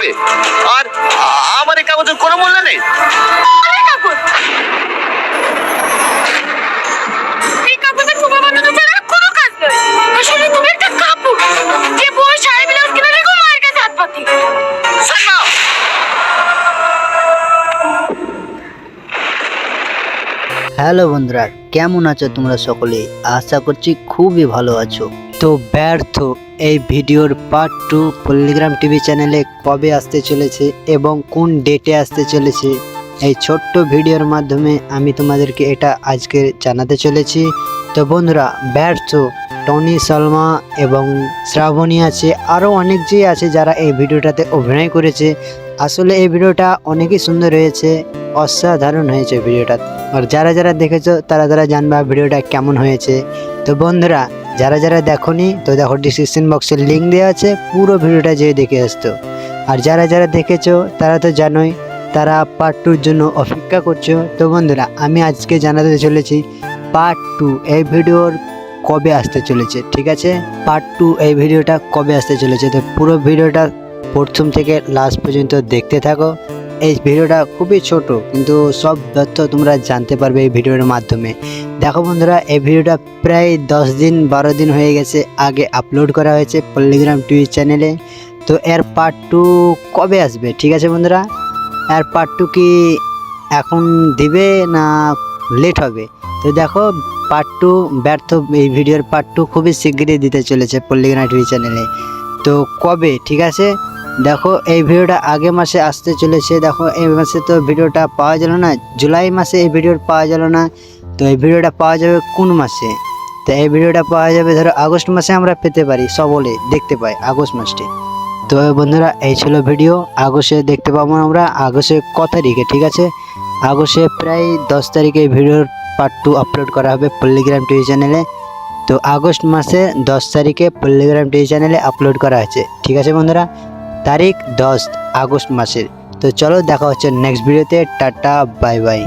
হবে? আর আমার এই কাগজের কোনো মূল্য নেই। হ্যালো বন্ধুরা কেমন আছো তোমরা সকলে? আশা করছি খুবই ভালো আছো। তো ব্যর্থ। এই ভিডিওর পার্ট টু পল্লিগ্রাম টিভি চ্যানেলে কবে আসতে চলেছে এবং কোন ডেটে আসতে চলেছে, এই ছোট্ট ভিডিওর মাধ্যমে আমি তোমাদেরকে এটা আজকে জানাতে চলেছি। তো বন্ধুরা, ব্যর্থ, টনি সালমা এবং শ্রাবণী আছে আরও অনেক যে আছে যারা এই ভিডিওটাতে অভিনয় করেছে। আসলে এই ভিডিওটা অনেকই সুন্দর হয়েছে, অসাধারণ হয়েছে ভিডিওটা। আর যারা যারা দেখেছ, তারা তারা জানবা ভিডিওটা কেমন হয়েছে। তো বন্ধুরা যারা যারা দেখোনি, তো দেখো ডিসক্রিপশন বক্সের লিঙ্ক দেওয়া আছে, পুরো ভিডিওটা যেয়ে দেখে আসতো। আর যারা যারা দেখেছ, তারা তো জানোই, তারা পার্ট টুর জন্য অপেক্ষা করছ। তো বন্ধুরা, আমি আজকে জানাতে চলেছি পার্ট টু এই ভিডিওর কবে আসতে চলেছে, ঠিক আছে? পার্ট টু এই ভিডিওটা কবে আসতে চলেছে? তো পুরো ভিডিওটা প্রথম থেকে লাস্ট পর্যন্ত দেখতে থাকো। এই ভিডিওটা খুবই ছোট, কিন্তু সব তথ্য তোমরা জানতে পারবে এই ভিডিওর মাধ্যমে। দেখো বন্ধুরা, এই ভিডিওটা প্রায় দশ দিন, বারো দিন হয়ে গেছে, আগে আপলোড করা হয়েছে পল্লিগ্রাম টিভি চ্যানেলে তো এর পার্ট টু কবে আসবে, ঠিক আছে বন্ধুরা? এর পার্ট টু কি এখন দিবে না লেট হবে? তো দেখো পার্ট টু ব্যর্থ, এই ভিডিওর পার্ট টু খুবই শীঘ্রই দিতে চলেছে পল্লিগ্রাম টিভি চ্যানেলে তো কবে, ঠিক আছে? দেখো, এই ভিডিওটা আগে মাসে আসতে চলেছে। দেখো, এই মাসে তো ভিডিওটা পাওয়া গেল না, জুলাই মাসে এই ভিডিও পাওয়া গেল না। তো এই ভিডিওটা পাওয়া যাবে কোন মাসে? তো এই ভিডিওটা পাওয়া যাবে ধরো আগস্ট মাসে আমরা পেতে পারি সকলে দেখতে পাই আগস্ট মাসে তো বন্ধুরা, এই ছিল ভিডিও। আগস্টে দেখতে পাবো আমরা আগস্টে ক তারিখে, ঠিক আছে? আগস্টে প্রায় দশ তারিখে ভিডিওর পার্ট টু আপলোড করা হবে পল্লিগ্রাম টিভি চ্যানেলে তো আগস্ট মাসে দশ তারিখে পল্লিগ্রাম টিভি চ্যানেলে আপলোড করা হয়েছে, ঠিক আছে বন্ধুরা? তারিখ দশ আগস্ট মাসের। তো চলো দেখা হচ্ছে নেক্সট ভিডিওতে টাটা বাই বাই